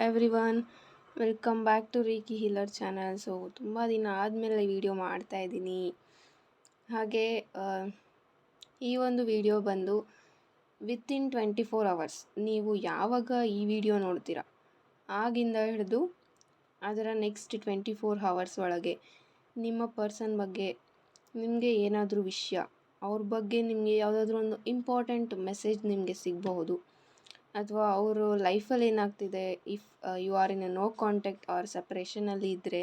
Everyone welcome back to Reiki healer channel so ತುಂಬ ದಿನ ಆದಮೇಲೆ ವಿಡಿಯೋ ಮಾಡ್ತಾ ಇದ್ದೀನಿ. ಹಾಗೆ ಈ ಒಂದು ವಿಡಿಯೋ ಬಂದು ವಿತಿನ್ ಟ್ವೆಂಟಿ ಫೋರ್ ಅವರ್ಸ್ ನೀವು ಯಾವಾಗ ಈ ವಿಡಿಯೋ ನೋಡ್ತೀರಾ? ಆಗಿಂದ ಹಿಡಿದು ಅದರ ನೆಕ್ಸ್ಟ್ ಟ್ವೆಂಟಿ ಫೋರ್ ಹವರ್ಸ್ ಒಳಗೆ ನಿಮ್ಮ ಪರ್ಸನ್ ಬಗ್ಗೆ ನಿಮಗೆ ಏನಾದರೂ ವಿಷಯ, ಅವ್ರ ಬಗ್ಗೆ ನಿಮಗೆ ಯಾವುದಾದ್ರೂ ಒಂದು ಇಂಪಾರ್ಟೆಂಟ್ ಮೆಸೇಜ್ ನಿಮಗೆ ಸಿಗಬಹುದು. ಅಥವಾ ಅವರು ಲೈಫಲ್ಲಿ ಏನಾಗ್ತಿದೆ, if you are in a no contact or ಸಪ್ರೇಷನಲ್ಲಿ ಇದ್ದರೆ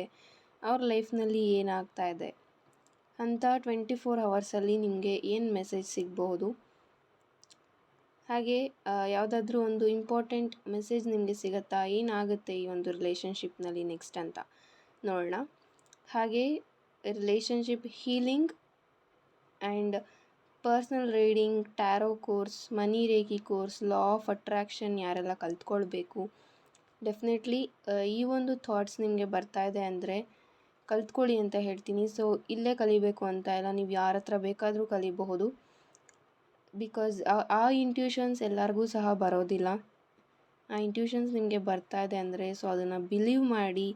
ಅವ್ರ ಲೈಫ್ನಲ್ಲಿ ಏನಾಗ್ತಾ ಇದೆ? ಅಂತ ಟ್ವೆಂಟಿ ಫೋರ್ ಅವರ್ಸಲ್ಲಿ ನಿಮಗೆ ಏನು ಮೆಸೇಜ್ ಸಿಗಬಹುದು? ಹಾಗೆ ಯಾವುದಾದ್ರೂ ಒಂದು ಇಂಪಾರ್ಟೆಂಟ್ ಮೆಸೇಜ್ ನಿಮಗೆ ಸಿಗುತ್ತಾ? ಏನಾಗುತ್ತೆ ಈ ಒಂದು ರಿಲೇಷನ್ಶಿಪ್ನಲ್ಲಿ ನೆಕ್ಸ್ಟ್ ಅಂತ ನೋಡೋಣ. ಹಾಗೆ, relationship healing and personal reading, tarot course, money Reiki course, law of attraction ಯಾರೆಲ್ಲ ಕಲ್ತ್ಕೊಳ್ಬೇಕು. ಡೆಫಿನೆಟ್ಲಿ ಈ ಒಂದು ಥಾಟ್ಸ್ ನಿಮಗೆ ಬರ್ತಾ ಇದೆ ಅಂದರೆ ಕಲ್ತ್ಕೊಳ್ಳಿ ಅಂತ ಹೇಳ್ತೀನಿ. ಸೊ, ಇಲ್ಲೇ ಕಲಿಬೇಕು ಅಂತ ಇಲ್ಲ ನೀವು ಯಾರ ಹತ್ರ ಬೇಕಾದರೂ ಕಲಿಬಹುದು. ಬಿಕಾಸ್ ಆ ಇಂಟ್ಯೂಷನ್ಸ್ ಎಲ್ಲರಿಗೂ ಸಹ ಬರೋದಿಲ್ಲ. ಆ ಇಂಟ್ಯೂಷನ್ಸ್ ನಿಮಗೆ ಬರ್ತಾ ಇದೆ ಅಂದರೆ ಸೊ, ಅದನ್ನು ಬಿಲೀವ್ ಮಾಡಿ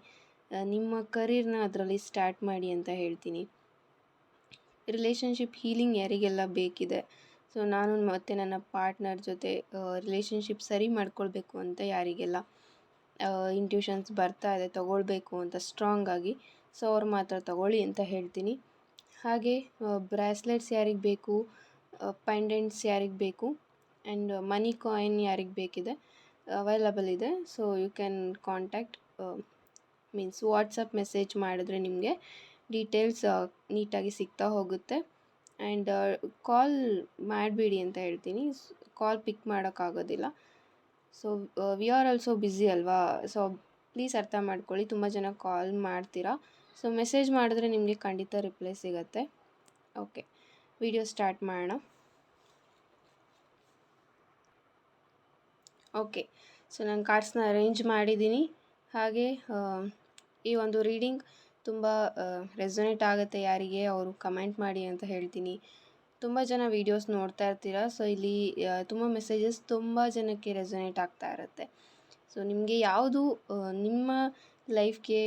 ನಿಮ್ಮ ಕರಿಯರ್ನ ಅದರಲ್ಲಿ ಸ್ಟಾರ್ಟ್ ಮಾಡಿ ಅಂತ ಹೇಳ್ತೀನಿ. ರಿಲೇಷನ್ಶಿಪ್ ಹೀಲಿಂಗ್ ಯಾರಿಗೆಲ್ಲ ಬೇಕಿದೆ. ಸೊ ನಾನು ಮತ್ತು ನನ್ನ ಪಾರ್ಟ್ನರ್ ಜೊತೆ ರಿಲೇಷನ್ಶಿಪ್ ಸರಿ ಮಾಡ್ಕೊಳ್ಬೇಕು ಅಂತ ಯಾರಿಗೆಲ್ಲ ಇಂಟ್ಯೂಷನ್ಸ್ ಬರ್ತಾ ಇದೆ, ತಗೊಳ್ಬೇಕು ಅಂತ ಸ್ಟ್ರಾಂಗ್ ಆಗಿ, ಸೊ, ಅವ್ರು ಮಾತ್ರ ತಗೊಳ್ಳಿ ಅಂತ ಹೇಳ್ತೀನಿ. ಹಾಗೆ ಬ್ರಾಸ್ಲೆಟ್ಸ್ ಯಾರಿಗೆ ಬೇಕು ಪೆಂಡೆಂಟ್ಸ್ ಯಾರಿಗೆ ಬೇಕು ಆ್ಯಂಡ್ ಮನಿ ಕಾಯಿನ್ ಯಾರಿಗೆ ಬೇಕಿದೆ ಅವೈಲಬಲ್ ಇದೆ. So you can contact means WhatsApp message ಮಾಡಿದ್ರೆ ನಿಮಗೆ ಡೀಟೇಲ್ಸ್ ನೀಟಾಗಿ ಸಿಗ್ತಾ ಹೋಗುತ್ತೆ. ಆ್ಯಂಡ್ ಕಾಲ್ ಮಾಡಬೇಡಿ ಅಂತ ಹೇಳ್ತೀನಿ. ಕಾಲ್ ಪಿಕ್ ಮಾಡೋಕ್ಕಾಗೋದಿಲ್ಲ. So we are also busy ಅಲ್ವಾ? ಸೊ ಪ್ಲೀಸ್ ಅರ್ಥ ಮಾಡ್ಕೊಳ್ಳಿ. ತುಂಬ ಜನ ಕಾಲ್ ಮಾಡ್ತೀರಾ? ಸೊ ಮೆಸೇಜ್ ಮಾಡಿದ್ರೆ ನಿಮಗೆ ಖಂಡಿತ ರಿಪ್ಲೈ ಸಿಗುತ್ತೆ. ಓಕೆ ವಿಡಿಯೋ ಸ್ಟಾರ್ಟ್ ಮಾಡೋಣ. ಓಕೆ ಸೊ ನಾನು ಕಾರ್ಡ್ಸ್ನ ಅರೇಂಜ್ ಮಾಡಿದ್ದೀನಿ. ಹಾಗೆ ಈ ಒಂದು ರೀಡಿಂಗ್ ತುಂಬ ರೆಸೊನೇಟ್ ಆಗುತ್ತೆ ಯಾರಿಗೆ ಅವರು ಕಮೆಂಟ್ ಮಾಡಿ ಅಂತ ಹೇಳ್ತೀನಿ. ತುಂಬ ಜನ ವೀಡಿಯೋಸ್ ನೋಡ್ತಾ ಇರ್ತೀರ ಸೊ ಇಲ್ಲಿ ತುಂಬ ಮೆಸೇಜಸ್ ತುಂಬ ಜನಕ್ಕೆ ರೆಸೊನೇಟ್ ಆಗ್ತಾ ಇರುತ್ತೆ. ಸೊ ನಿಮಗೆ ಯಾವುದು ನಿಮ್ಮ ಲೈಫ್ಗೆ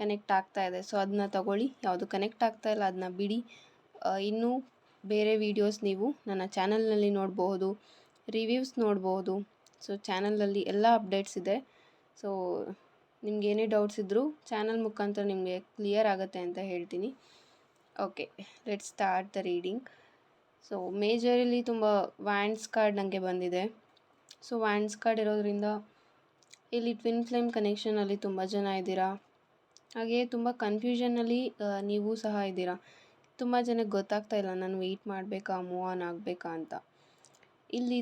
ಕನೆಕ್ಟ್ ಆಗ್ತಾ ಇದೆ ಸೊ ಅದನ್ನ ತಗೊಳ್ಳಿ. ಯಾವುದು ಕನೆಕ್ಟ್ ಆಗ್ತಾ ಇಲ್ಲ ಅದನ್ನ ಬಿಡಿ. ಇನ್ನೂ ಬೇರೆ ವೀಡಿಯೋಸ್ ನೀವು ನನ್ನ ಚಾನಲ್ನಲ್ಲಿ ನೋಡಬಹುದು ರಿವ್ಯೂಸ್ ನೋಡ್ಬೋದು ಸೊ ಚಾನಲಲ್ಲಿ ಎಲ್ಲ ಅಪ್ಡೇಟ್ಸ್ ಇದೆ. ಸೊ ನಿಮ್ಗೆ ಏನೇ ಡೌಟ್ಸ್ ಇದ್ದರೂ ಚಾನಲ್ ಮುಖಾಂತರ ನಿಮಗೆ ಕ್ಲಿಯರ್ ಆಗುತ್ತೆ ಅಂತ ಹೇಳ್ತೀನಿ. Okay let start the reading so ಮೇಜರಲ್ಲಿ ತುಂಬ ವ್ಯಾಂಡ್ಸ್ ಕಾರ್ಡ್ ನನಗೆ ಬಂದಿದೆ. ಸೊ ವ್ಯಾಂಡ್ಸ್ ಕಾರ್ಡ್ ಇರೋದ್ರಿಂದ ಇಲ್ಲಿ ಟ್ವಿನ್ ಫ್ಲೇಮ್ ಕನೆಕ್ಷನಲ್ಲಿ ತುಂಬ ಜನ ಇದ್ದೀರಾ? ಹಾಗೆ ತುಂಬ ಕನ್ಫ್ಯೂಷನಲ್ಲಿ ನೀವು ಸಹ ಇದ್ದೀರಾ? ತುಂಬ ಜನಕ್ಕೆ ಗೊತ್ತಾಗ್ತಾ ಇಲ್ಲ, ನಾನು ವೆಯ್ಟ್ ಮಾಡಬೇಕಾ ಮೂವ್ ಆನ್ ಆಗಬೇಕಾ ಅಂತ. ಇಲ್ಲಿ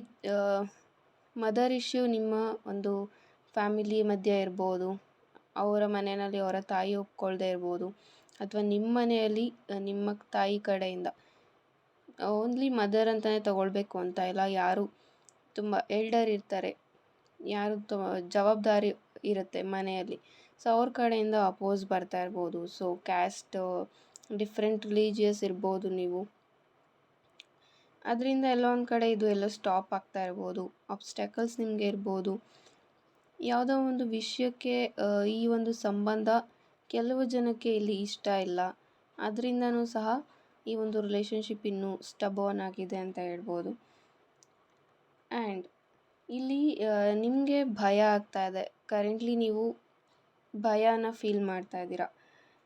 ಮದರ್ ಇಶ್ಯೂ ನಿಮ್ಮ ಒಂದು ಫ್ಯಾಮಿಲಿ ಮಧ್ಯೆ ಇರ್ಬೋದು. ಅವರ ಮನೆಯಲ್ಲಿ ಅವರ ತಾಯಿ ಒಪ್ಕೊಳ್ದೇ ಇರ್ಬೋದು. ಅಥವಾ ನಿಮ್ಮ ಮನೆಯಲ್ಲಿ ನಿಮ್ಮ ತಾಯಿ ಕಡೆಯಿಂದ. ಓನ್ಲಿ ಮದರ್ ಅಂತಲೇ ತಗೊಳ್ಬೇಕು ಅಂತ ಇಲ್ಲ, ಯಾರು ತುಂಬ ಎಲ್ಡರ್ ಇರ್ತಾರೆ. ಯಾರು ತ, ಜವಾಬ್ದಾರಿ ಇರುತ್ತೆ ಮನೆಯಲ್ಲಿ. ಸೊ, ಅವ್ರ ಕಡೆಯಿಂದ ಅಪೋಸ್ ಬರ್ತಾ ಇರ್ಬೋದು. ಸೊ, ಕ್ಯಾಸ್ಟ್, ಡಿಫ್ರೆಂಟ್ ರಿಲೀಜಿಯಸ್ ಇರ್ಬೋದು ನೀವು. ಅದರಿಂದ ಎಲ್ಲ ಒಂದು ಕಡೆ ಇದು ಎಲ್ಲ ಸ್ಟಾಪ್ ಆಗ್ತಾ ಇರ್ಬೋದು. ಅಬ್ಸ್ಟ್ಯಾಕಲ್ಸ್ ನಿಮಗೆ ಇರ್ಬೋದು. ಯಾವುದೋ ಒಂದು ವಿಷಯಕ್ಕೆ ಈ ಒಂದು ಸಂಬಂಧ ಕೆಲವು ಜನಕ್ಕೆ ಇಲ್ಲಿ ಇಷ್ಟ ಇಲ್ಲ. ಅದರಿಂದನೂ ಸಹ ಈ ಒಂದು ರಿಲೇಷನ್ಶಿಪ್ ಇನ್ನೂ ಸ್ಟಬೋನ್ ಆಗಿದೆ ಅಂತ ಹೇಳ್ಬೋದು. ಆ್ಯಂಡ್ ಇಲ್ಲಿ ನಿಮಗೆ ಭಯ ಆಗ್ತಾ ಇದೆ. ಕರೆಂಟ್ಲಿ ನೀವು ಭಯನ ಫೀಲ್ ಮಾಡ್ತಾ ಇದ್ದೀರಾ.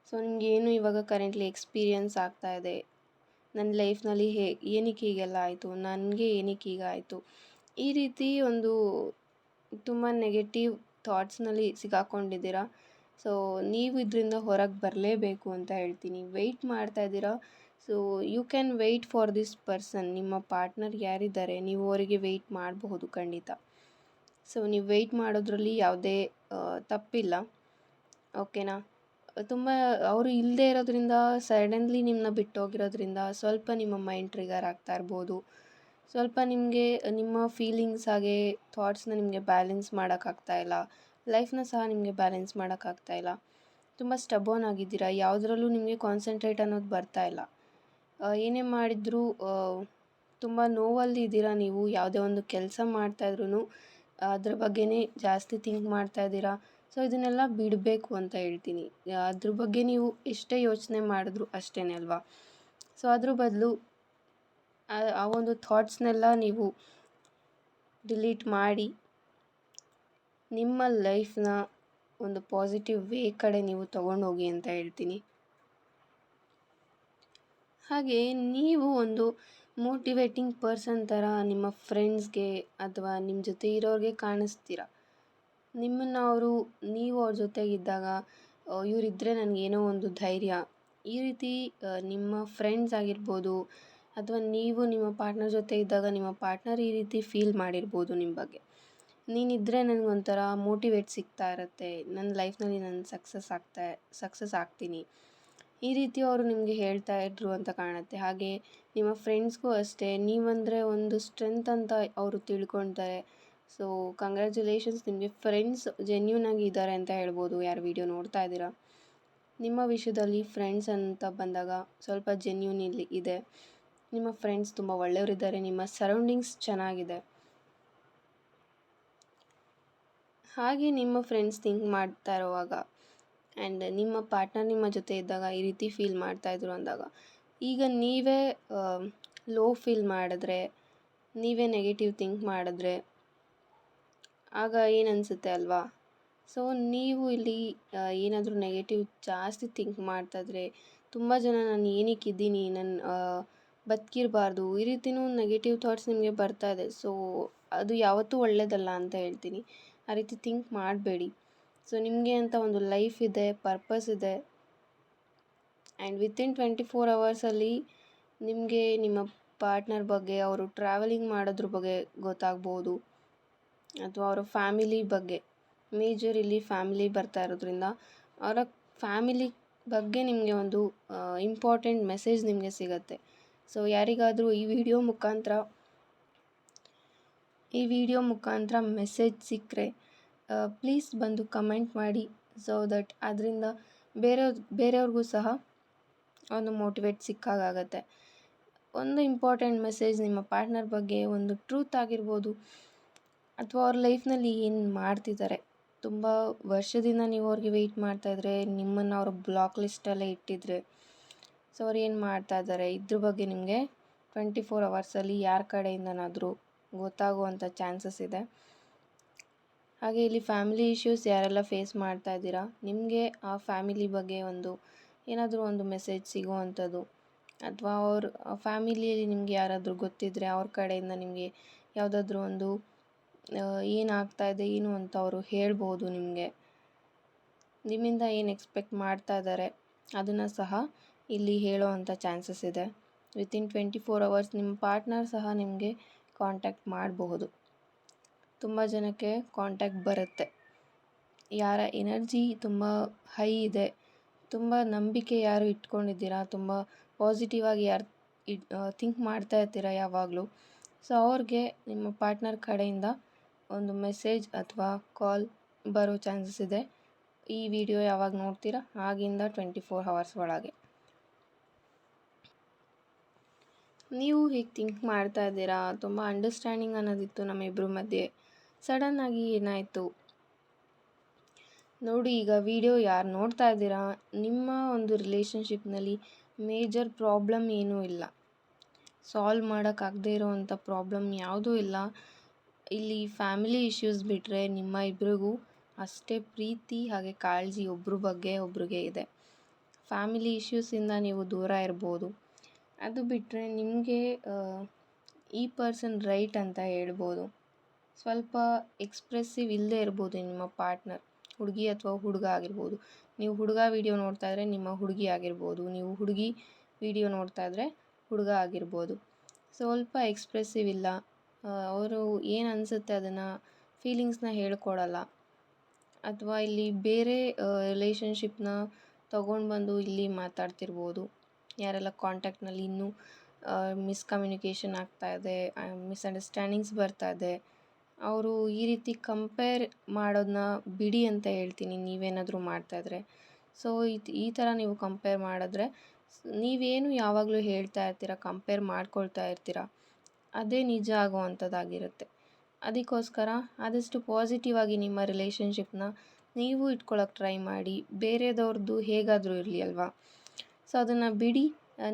ಸೊ ನಿಮ್ಗೆ ಏನು ಇವಾಗ ಕರೆಂಟ್ಲಿ ಎಕ್ಸ್ಪೀರಿಯನ್ಸ್ ಆಗ್ತಾ ಇದೆ? ನನ್ನ ಲೈಫ್ನಲ್ಲಿ ಹೇ, ಏನಕ್ಕೆ ಹೀಗೆಲ್ಲ ಆಯಿತು? ನನಗೆ ಏನಕ್ಕೆ ಹೀಗಾಯಿತು ಈ ರೀತಿ ಒಂದು ತುಂಬ ನೆಗೆಟಿವ್ ಥಾಟ್ಸ್ನಲ್ಲಿ ಸಿಕ್ಕಾಕ್ಕೊಂಡಿದ್ದೀರ ಸೊ ನೀವು ಇದರಿಂದ ಹೊರಗೆ ಬರಲೇಬೇಕು ಅಂತ ಹೇಳ್ತೀನಿ. ವೆಯ್ಟ್ ಮಾಡ್ತಾ ಇದ್ದೀರ? So you can wait for this person ನಿಮ್ಮ ಪಾರ್ಟ್ನರ್ ಯಾರಿದ್ದಾರೆ, ನೀವು ಅವರಿಗೆ ವೆಯ್ಟ್ ಮಾಡಬಹುದು ಖಂಡಿತ. ಸೊ ನೀವು ವೆಯ್ಟ್ ಮಾಡೋದ್ರಲ್ಲಿ ಯಾವುದೇ ತಪ್ಪಿಲ್ಲ. ಓಕೆನಾ ತುಂಬ, ಅವರು ಇಲ್ಲದೆ ಇರೋದ್ರಿಂದ ಸಡನ್ಲಿ ನಿಮ್ಮನ್ನ ಬಿಟ್ಟೋಗಿರೋದ್ರಿಂದ ಸ್ವಲ್ಪ ನಿಮ್ಮ ಮೈಂಡ್ ಟ್ರಿಗರ್ ಆಗ್ತಾ ಇರ್ಬೋದು. ಸ್ವಲ್ಪ ನಿಮಗೆ, ನಿಮ್ಮ ಫೀಲಿಂಗ್ಸ್ ಹಾಗೆ ಥಾಟ್ಸ್ನ ನಿಮಗೆ ಬ್ಯಾಲೆನ್ಸ್ ಮಾಡೋಕ್ಕಾಗ್ತಾ ಇಲ್ಲ. ಲೈಫ್ನ ಸಹ ನಿಮಗೆ ಬ್ಯಾಲೆನ್ಸ್ ಮಾಡೋಕ್ಕಾಗ್ತಾ ಇಲ್ಲ. ತುಂಬ ಸ್ಟಬೋನ್ ಆಗಿದ್ದೀರಾ? ಯಾವುದ್ರಲ್ಲೂ ನಿಮಗೆ ಕಾನ್ಸಂಟ್ರೇಟ್ ಅನ್ನೋದು ಬರ್ತಾ ಇಲ್ಲ. ಏನೇ ಮಾಡಿದರೂ ತುಂಬ ನೋವಲ್ಲಿ ಇದ್ದೀರಾ ನೀವು? ಯಾವುದೇ ಒಂದು ಕೆಲಸ ಮಾಡ್ತಾಯಿದ್ರೂ ಅದ್ರ ಬಗ್ಗೆನೇ ಜಾಸ್ತಿ ಥಿಂಕ್ ಮಾಡ್ತಾ ಇದ್ದೀರಾ? ಸೊ ಇದನ್ನೆಲ್ಲ ಬಿಡಬೇಕು ಅಂತ ಹೇಳ್ತೀನಿ. ಅದ್ರ ಬಗ್ಗೆ ನೀವು ಎಷ್ಟೇ ಯೋಚನೆ ಮಾಡಿದ್ರು ಅಷ್ಟೇ ಅಲ್ವಾ? ಸೊ ಅದ್ರ ಬದಲು ಆ ಒಂದು ಥಾಟ್ಸ್ನೆಲ್ಲ ನೀವು ಡಿಲೀಟ್ ಮಾಡಿ ನಿಮ್ಮ ಲೈಫ್ನ ಒಂದು ಪಾಸಿಟಿವ್ ವೇ ಕಡೆ ನೀವು ತೊಗೊಂಡೋಗಿ ಅಂತ ಹೇಳ್ತೀನಿ. ಹಾಗೆ ನೀವು ಒಂದು ಮೋಟಿವೇಟಿಂಗ್ ಪರ್ಸನ್ ಥರ ನಿಮ್ಮ ಫ್ರೆಂಡ್ಸ್ಗೆ ಅಥವಾ ನಿಮ್ಮ ಜೊತೆ ಇರೋರಿಗೆ ಕಾಣಿಸ್ತೀರ? ನಿಮ್ಮನ್ನು ಅವರು, ನೀವು ಅವ್ರ ಜೊತೆಗಿದ್ದಾಗ ಇವರಿದ್ದರೆ ನನಗೇನೋ ಒಂದು ಧೈರ್ಯ. ಈ ರೀತಿ ನಿಮ್ಮ ಫ್ರೆಂಡ್ಸ್ ಆಗಿರ್ಬೋದು ಅಥವಾ ನೀವು ನಿಮ್ಮ ಪಾರ್ಟ್ನರ್ ಜೊತೆ ಇದ್ದಾಗ ನಿಮ್ಮ ಪಾರ್ಟ್ನರ್ ಈ ರೀತಿ ಫೀಲ್ ಮಾಡಿರ್ಬೋದು ನಿಮ್ಮ ಬಗ್ಗೆ. ನೀನಿದ್ದರೆ ನನಗೊಂಥರ ಮೋಟಿವೇಟ್ ಸಿಗ್ತಾ ಇರುತ್ತೆ. ನನ್ನ ಲೈಫ್ನಲ್ಲಿ ನಾನು ಸಕ್ಸಸ್ ಆಗ್ತಾ, ಸಕ್ಸಸ್ ಆಗ್ತೀನಿ. ಈ ರೀತಿ ಅವರು ನಿಮಗೆ ಹೇಳ್ತಾ ಇದ್ರು ಅಂತ ಕಾಣುತ್ತೆ. ಹಾಗೆ ನಿಮ್ಮ ಫ್ರೆಂಡ್ಸ್ಗೂ ಅಷ್ಟೇ. ನೀವಂದರೆ ಒಂದು ಸ್ಟ್ರೆಂತ್ ಅಂತ ಅವರು ತಿಳ್ಕೊಳ್ತಾರೆ ಸೊ ಕಂಗ್ರ್ಯಾಚುಲೇಷನ್ಸ್ ನಿಮಗೆ ಫ್ರೆಂಡ್ಸ್ ಜೆನ್ಯೂನ್ ಆಗಿ ಇದ್ದಾರೆ ಅಂತ ಹೇಳ್ಬೋದು. ಯಾರು ವಿಡಿಯೋ ನೋಡ್ತಾ ಇದ್ದೀರಾ? ನಿಮ್ಮ ವಿಷಯದಲ್ಲಿ ಫ್ರೆಂಡ್ಸ್ ಅಂತ ಬಂದಾಗ ಸ್ವಲ್ಪ ಜೆನ್ಯೂನ್ ಇಲ್ಲಿ ಇದೆ. ನಿಮ್ಮ ಫ್ರೆಂಡ್ಸ್ ತುಂಬ ಒಳ್ಳೆಯವರಿದ್ದಾರೆ. ನಿಮ್ಮ ಸರೌಂಡಿಂಗ್ಸ್ ಚೆನ್ನಾಗಿದೆ. ಹಾಗೆ ನಿಮ್ಮ ಫ್ರೆಂಡ್ಸ್ ಥಿಂಕ್ ಮಾಡ್ತಾ ಇರುವಾಗ ಆ್ಯಂಡ್ ನಿಮ್ಮ ಪಾರ್ಟ್ನರ್ ನಿಮ್ಮ ಜೊತೆ ಇದ್ದಾಗ ಈ ರೀತಿ ಫೀಲ್ ಮಾಡ್ತಾಯಿದ್ರು ಅಂದಾಗ, ಈಗ ನೀವೇ ಲೋ ಫೀಲ್ ಮಾಡಿದ್ರೆ, ನೀವೇ ನೆಗೆಟಿವ್ ಥಿಂಕ್ ಮಾಡಿದ್ರೆ ಆಗ ಏನು ಅನಿಸುತ್ತೆ ಅಲ್ವಾ? ಸೊ ನೀವು ಇಲ್ಲಿ ಏನಾದರೂ ನೆಗೆಟಿವ್ ಜಾಸ್ತಿ ಥಿಂಕ್ ಮಾಡ್ತಾಯಿದ್ರೆ ತುಂಬ ಜನ ನಾನು ಏನಕ್ಕಿದ್ದೀನಿ ನನ್ನ ಬದುಕಿರಬಾರ್ದು. ಈ ರೀತಿಯೂ ನೆಗೆಟಿವ್ ಥಾಟ್ಸ್ ನಿಮಗೆ ಬರ್ತಾ ಇದೆ. ಸೊ ಅದು ಯಾವತ್ತೂ ಒಳ್ಳೆಯದಲ್ಲ ಅಂತ ಹೇಳ್ತೀನಿ. ಆ ರೀತಿ ಥಿಂಕ್ ಮಾಡಬೇಡಿ. ಸೊ ನಿಮಗೆ ಅಂತ ಒಂದು ಲೈಫ್ ಇದೆ ಪರ್ಪಸ್ ಇದೆ ಆ್ಯಂಡ್ ವಿತಿನ್ ಟ್ವೆಂಟಿ ಫೋರ್ ಅವರ್ಸಲ್ಲಿ ನಿಮಗೆ ನಿಮ್ಮ ಪಾರ್ಟ್ನರ್ ಬಗ್ಗೆ, ಅವರು ಟ್ರಾವೆಲಿಂಗ್ ಮಾಡೋದ್ರ ಬಗ್ಗೆ ಗೊತ್ತಾಗ್ಬೋದು. ಅಥವಾ ಅವರ ಫ್ಯಾಮಿಲಿ ಬಗ್ಗೆ ಮೇಜರ್ ಇಲ್ಲಿ ಫ್ಯಾಮಿಲಿ ಬರ್ತಾ ಇರೋದ್ರಿಂದ, ಅವರ ಫ್ಯಾಮಿಲಿ ಬಗ್ಗೆ ನಿಮಗೆ ಒಂದು ಇಂಪಾರ್ಟೆಂಟ್ ಮೆಸೇಜ್ ನಿಮಗೆ ಸಿಗುತ್ತೆ. ಸೊ ಯಾರಿಗಾದರೂ ಈ ವಿಡಿಯೋ ಮುಖಾಂತರ, ಈ ವಿಡಿಯೋ ಮುಖಾಂತರ ಮೆಸೇಜ್ ಸಿಕ್ಕರೆ ಪ್ಲೀಸ್ ಬಂದು ಕಮೆಂಟ್ ಮಾಡಿ. ಸೊ ದಟ್ ಅದರಿಂದ ಬೇರೆ, ಬೇರೆಯವ್ರಿಗೂ ಸಹ ಒಂದು ಮೋಟಿವೇಟ್ ಸಿಕ್ಕಾಗತ್ತೆ ಒಂದು ಇಂಪಾರ್ಟೆಂಟ್ ಮೆಸೇಜ್ ನಿಮ್ಮ ಪಾರ್ಟ್ನರ್ ಬಗ್ಗೆ ಒಂದು ಟ್ರೂತ್ ಆಗಿರ್ಬೋದು, ಅಥವಾ ಅವ್ರ ಲೈಫ್ನಲ್ಲಿ ಏನು ಮಾಡ್ತಿದ್ದಾರೆ. ತುಂಬ ವರ್ಷದಿಂದ ನೀವು ಅವ್ರಿಗೆ ವೆಯ್ಟ್ ಮಾಡ್ತಾಯಿದ್ರೆ ನಿಮ್ಮನ್ನು ಅವರು ಬ್ಲಾಕ್ ಲಿಸ್ಟಲ್ಲೇ ಇಟ್ಟಿದ್ರೆ ಸೊ ಅವ್ರು ಏನು ಮಾಡ್ತಾ ಇದ್ದಾರೆ ಇದ್ರ ಬಗ್ಗೆ ನಿಮಗೆ ಟ್ವೆಂಟಿ ಫೋರ್ ಅವರ್ಸಲ್ಲಿ ಯಾರ ಕಡೆಯಿಂದನಾದರೂ ಗೊತ್ತಾಗುವಂಥ ಚಾನ್ಸಸ್ ಇದೆ. ಹಾಗೆ ಇಲ್ಲಿ ಫ್ಯಾಮಿಲಿ ಇಶ್ಯೂಸ್ ಯಾರೆಲ್ಲ ಫೇಸ್ ಮಾಡ್ತಾ ಇದ್ದೀರಾ? ನಿಮಗೆ ಆ ಫ್ಯಾಮಿಲಿ ಬಗ್ಗೆ ಒಂದು ಏನಾದರೂ ಒಂದು ಮೆಸೇಜ್ ಸಿಗುವಂಥದ್ದು? ಅಥವಾ ಅವ್ರ ಫ್ಯಾಮಿಲಿಯಲ್ಲಿ ನಿಮಗೆ ಯಾರಾದರೂ ಗೊತ್ತಿದ್ದರೆ ಅವ್ರ ಕಡೆಯಿಂದ ನಿಮಗೆ ಯಾವುದಾದ್ರೂ ಒಂದು ಏನಾಗ್ತಾ ಇದೆ, ಏನು ಅಂತ ಅವರು ಹೇಳ್ಬೋದು ನಿಮಗೆ. ನಿಮ್ಮಿಂದ ಏನು ಎಕ್ಸ್ಪೆಕ್ಟ್ ಮಾಡ್ತಾ ಇದ್ದಾರೆ ಅದನ್ನು ಸಹ ಇಲ್ಲಿ ಹೇಳೋವಂಥ ಚಾನ್ಸಸ್ ಇದೆ. ವಿತಿನ್ ಟ್ವೆಂಟಿ ಫೋರ್ ಅವರ್ಸ್ ನಿಮ್ಮ ಪಾರ್ಟ್ನರ್ ಸಹ ನಿಮಗೆ ಕಾಂಟ್ಯಾಕ್ಟ್ ಮಾಡಬಹುದು. ತುಂಬ ಜನಕ್ಕೆ ಕಾಂಟ್ಯಾಕ್ಟ್ ಬರುತ್ತೆ. ಯಾರ ಎನರ್ಜಿ ತುಂಬ ಹೈ ಇದೆ. ತುಂಬ ನಂಬಿಕೆ ಯಾರು ಇಟ್ಕೊಂಡಿದ್ದೀರಾ? ತುಂಬ ಪಾಸಿಟಿವ್ ಆಗಿ ಯಾರು ಥಿಂಕ್ ಮಾಡ್ತಾ ಇರ್ತೀರಾ ಯಾವಾಗಲೂ? ಸೊ ಅವ್ರಿಗೆ ನಿಮ್ಮ ಪಾರ್ಟ್ನರ್ ಕಡೆಯಿಂದ ಒಂದು ಮೆಸೇಜ್ ಅಥವಾ ಕಾಲ್ ಬರೋ ಚಾನ್ಸಸ್ ಇದೆ. ಈ ವಿಡಿಯೋ ಯಾವಾಗ ನೋಡ್ತೀರಾ? ಆಗಿಂದ ಟ್ವೆಂಟಿ ಫೋರ್ ಹವರ್ಸ್ ಒಳಗೆ. ನೀವು ಹೀಗೆ ಥಿಂಕ್ ಮಾಡ್ತಾ ಇದ್ದೀರಾ? ತುಂಬ ಅಂಡರ್ಸ್ಟ್ಯಾಂಡಿಂಗ್ ಅನ್ನೋದಿತ್ತು ನಮ್ಮಿಬ್ಬರ ಮಧ್ಯೆ. ಸಡನ್ನಾಗಿ ಏನಾಯಿತು? ನೋಡಿ, ಈಗ ವಿಡಿಯೋ ಯಾರು ನೋಡ್ತಾ ಇದ್ದೀರಾ? ನಿಮ್ಮ ಒಂದು ರಿಲೇಷನ್ಶಿಪ್ನಲ್ಲಿ ಮೇಜರ್ ಪ್ರಾಬ್ಲಮ್ ಏನೂ ಇಲ್ಲ. ಸಾಲ್ವ್ ಮಾಡೋಕ್ಕಾಗದೇ ಇರೋವಂಥ ಪ್ರಾಬ್ಲಮ್ ಯಾವುದೂ ಇಲ್ಲ. ಇಲ್ಲಿ ಫ್ಯಾಮಿಲಿ ಇಶ್ಯೂಸ್ ಬಿಟ್ಟರೆ ನಿಮ್ಮ ಇಬ್ಬರಿಗೂ ಅಷ್ಟೇ ಪ್ರೀತಿ ಹಾಗೆ ಕಾಳಜಿ ಒಬ್ಬರ ಬಗ್ಗೆ ಒಬ್ರಿಗೆ ಇದೆ. ಫ್ಯಾಮಿಲಿ ಇಶ್ಯೂಸಿಂದ ನೀವು ದೂರ ಇರ್ಬೋದು. ಅದು ಬಿಟ್ಟರೆ ನಿಮಗೆ ಈ ಪರ್ಸನ್ ರೈಟ್ ಅಂತ ಹೇಳ್ಬೋದು. ಸ್ವಲ್ಪ ಎಕ್ಸ್ಪ್ರೆಸ್ಸಿವ್ ಇಲ್ಲದೆ ಇರ್ಬೋದು ನಿಮ್ಮ ಪಾರ್ಟ್ನರ್ ಹುಡುಗಿ ಅಥವಾ ಹುಡುಗ ಆಗಿರ್ಬೋದು. ನೀವು ಹುಡುಗ ವೀಡಿಯೋ ನೋಡ್ತಾ ಇದ್ದರೆ ನಿಮ್ಮ ಹುಡುಗಿ ಆಗಿರ್ಬೋದು. ನೀವು ಹುಡುಗಿ ವೀಡಿಯೋ ನೋಡ್ತಾ ಇದ್ದರೆ ಹುಡುಗ ಆಗಿರ್ಬೋದು. ಸ್ವಲ್ಪ ಎಕ್ಸ್ಪ್ರೆಸ್ಸಿವ್ ಇಲ್ಲ. ಅವರು ಏನು ಅನಿಸುತ್ತೆ ಅದನ್ನು ಫೀಲಿಂಗ್ಸ್ನ ಹೇಳ್ಕೊಡಲ್ಲ. ಅಥವಾ ಇಲ್ಲಿ ಬೇರೆ ರಿಲೇಷನ್ಶಿಪ್ನ ತೊಗೊಂಡು ಬಂದು ಇಲ್ಲಿ ಮಾತಾಡ್ತಿರ್ಬೋದು. ಯಾರೆಲ್ಲ ಕಾಂಟ್ಯಾಕ್ಟ್ನಲ್ಲಿ ಇನ್ನೂ ಮಿಸ್ಕಮ್ಯುನಿಕೇಷನ್ ಆಗ್ತಾ ಇದೆ ಮಿಸ್ಅಂಡರ್ಸ್ಟ್ಯಾಂಡಿಂಗ್ಸ್ ಬರ್ತಾ ಇದೆ, ಅವರು ಈ ರೀತಿ ಕಂಪೇರ್ ಮಾಡೋದನ್ನ ಬಿಡಿ ಅಂತ ಹೇಳ್ತೀನಿ, ನೀವೇನಾದರೂ ಮಾಡ್ತಾಯಿದ್ರೆ ಸೊ ಈ ಥರ ನೀವು ಕಂಪೇರ್ ಮಾಡಿದ್ರೆ, ನೀವೇನು ಯಾವಾಗಲೂ ಹೇಳ್ತಾ ಇರ್ತೀರ ಕಂಪೇರ್ ಮಾಡ್ಕೊಳ್ತಾ ಇರ್ತೀರ, ಅದೇ ನಿಜ ಆಗುವಂಥದ್ದಾಗಿರುತ್ತೆ. ಅದಕ್ಕೋಸ್ಕರ ಆದಷ್ಟು ಪಾಸಿಟಿವ್ ಆಗಿ ನಿಮ್ಮ ರಿಲೇಷನ್ಶಿಪ್ನ ನೀವು ಇಟ್ಕೊಳ್ಳೋಕೆ ಟ್ರೈ ಮಾಡಿ ಬೇರೆದವ್ರದ್ದು ಹೇಗಾದರೂ ಇರಲಿ ಅಲ್ವಾ? ಸೊ ಅದನ್ನು ಬಿಡಿ.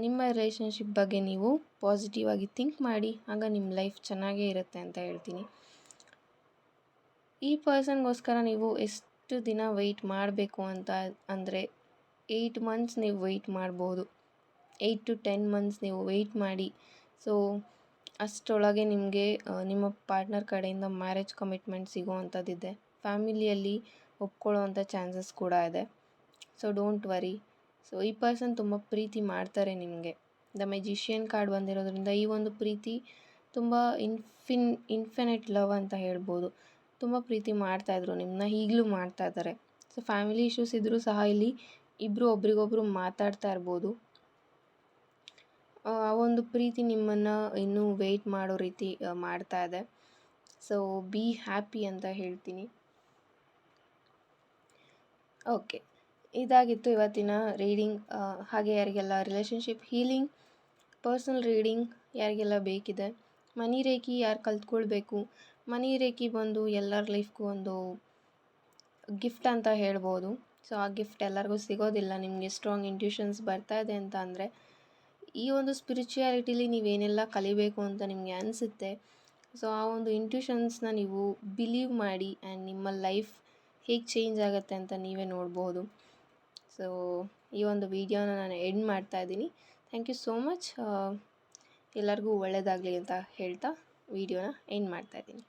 ನಿಮ್ಮ ರಿಲೇಷನ್ಶಿಪ್ ಬಗ್ಗೆ ನೀವು ಪಾಸಿಟಿವ್ ಆಗಿ ಥಿಂಕ್ ಮಾಡಿ. ಆಗ ನಿಮ್ಮ ಲೈಫ್ ಚೆನ್ನಾಗೇ ಇರುತ್ತೆ ಅಂತ ಹೇಳ್ತೀನಿ. ಈ ಪರ್ಸನ್ಗೋಸ್ಕರ ನೀವು ಎಷ್ಟು ದಿನ ವೆಯ್ಟ್ ಮಾಡಬೇಕು ಅಂತ ಅಂದರೆ ಏಯ್ಟ್ ಮಂತ್ಸ್ ನೀವು ವೆಯ್ಟ್ ಮಾಡ್ಬೋದು. ಏಯ್ಟ್ ಟು ಟೆನ್ ಮಂತ್ಸ್ ನೀವು ವೆಯ್ಟ್ ಮಾಡಿ. ಸೊ ಅಷ್ಟರೊಳಗೆ ನಿಮಗೆ ನಿಮ್ಮ ಪಾರ್ಟ್ನರ್ ಕಡೆಯಿಂದ ಮ್ಯಾರೇಜ್ ಕಮಿಟ್ಮೆಂಟ್ ಸಿಗುವಂಥದ್ದಿದೆ. ಫ್ಯಾಮಿಲಿಯಲ್ಲಿ ಒಪ್ಕೊಳ್ಳೋ ಅಂಥ ಚಾನ್ಸಸ್ ಕೂಡ ಇದೆ. ಸೊ ಡೋಂಟ್ ವರಿ ಸೊ ಈ ಪರ್ಸನ್ ತುಂಬ ಪ್ರೀತಿ ಮಾಡ್ತಾರೆ ನಿಮಗೆ. ದ ಮೆಜಿಷಿಯನ್ ಕಾರ್ಡ್ ಬಂದಿರೋದ್ರಿಂದ ಈ ಒಂದು ಪ್ರೀತಿ ತುಂಬ ಇನ್ಫಿನ್ ಇನ್ಫಿನೆಟ್ ಲವ್ ಅಂತ ಹೇಳ್ಬೋದು. ತುಂಬ ಪ್ರೀತಿ ಮಾಡ್ತಾಯಿದ್ರು ನಿಮ್ಮನ್ನ ಈಗಲೂ ಮಾಡ್ತಾ ಇದ್ದಾರೆ. ಸೊ ಫ್ಯಾಮಿಲಿ ಇಶ್ಯೂಸ್ ಇದ್ದರೂ ಸಹ ಇಲ್ಲಿ ಇಬ್ಬರು ಒಬ್ರಿಗೊಬ್ರು ಮಾತಾಡ್ತಾ ಇರ್ಬೋದು. ಆ ಒಂದು ಪ್ರೀತಿ ನಿಮ್ಮನ್ನು ಇನ್ನೂ ವೆಯ್ಟ್ ಮಾಡೋ ರೀತಿ ಮಾಡ್ತಾ ಇದೆ. ಸೊ ಬಿ ಹ್ಯಾಪಿ ಅಂತ ಹೇಳ್ತೀನಿ. ಓಕೆ ಇದಾಗಿತ್ತು ಇವತ್ತಿನ ರೀಡಿಂಗ್ ಹಾಗೆ ಯಾರಿಗೆಲ್ಲ ರಿಲೇಷನ್ಶಿಪ್ ಹೀಲಿಂಗ್ ಪರ್ಸ್ನಲ್ ರೀಡಿಂಗ್ ಯಾರಿಗೆಲ್ಲ ಬೇಕಿದೆ. ಮನಿ ರೇಖಿ ಯಾರು ಕಲ್ತ್ಕೊಳ್ಬೇಕು? ಮನಿ ರೇಖಿ ಬಂದು ಎಲ್ಲರ ಲೈಫ್ಗೂ ಒಂದು ಗಿಫ್ಟ್ ಅಂತ ಹೇಳ್ಬೋದು. ಸೊ ಆ ಗಿಫ್ಟ್ ಎಲ್ಲರಿಗೂ ಸಿಗೋದಿಲ್ಲ. ನಿಮಗೆ ಸ್ಟ್ರಾಂಗ್ ಇಂಟ್ಯೂಷನ್ಸ್ ಬರ್ತಾ ಇದೆ ಅಂತ ಅಂದರೆ, ಈ ಒಂದು ಸ್ಪಿರಿಚುಯಾಲಿಟಿಲಿ ನೀವೇನೆಲ್ಲ ಕಲಿಬೇಕು ಅಂತ ನಿಮಗೆ ಅನಿಸುತ್ತೆ. ಸೊ ಆ ಒಂದು ಇಂಟ್ಯೂಷನ್ಸ್ನ ನೀವು ಬಿಲೀವ್ ಮಾಡಿ ಆ್ಯಂಡ್ ನಿಮ್ಮ ಲೈಫ್ ಹೇಗೆ ಚೇಂಜ್ ಆಗುತ್ತೆ ಅಂತ ನೀವೇ ನೋಡ್ಬೋದು. ಸೊ, ಈ ಒಂದು ವಿಡಿಯೋನ ನಾನು ಎಂಡ್ ಮಾಡ್ತಾ ಇದ್ದೀನಿ. ಥ್ಯಾಂಕ್ ಯು ಸೋ ಮಚ್ ಎಲ್ಲರಿಗೂ ಒಳ್ಳೆಯದಾಗಲಿ ಅಂತ ಹೇಳ್ತಾ ವಿಡಿಯೋನ ಎಂಡ್ ಮಾಡ್ತಾ ಇದ್ದೀನಿ.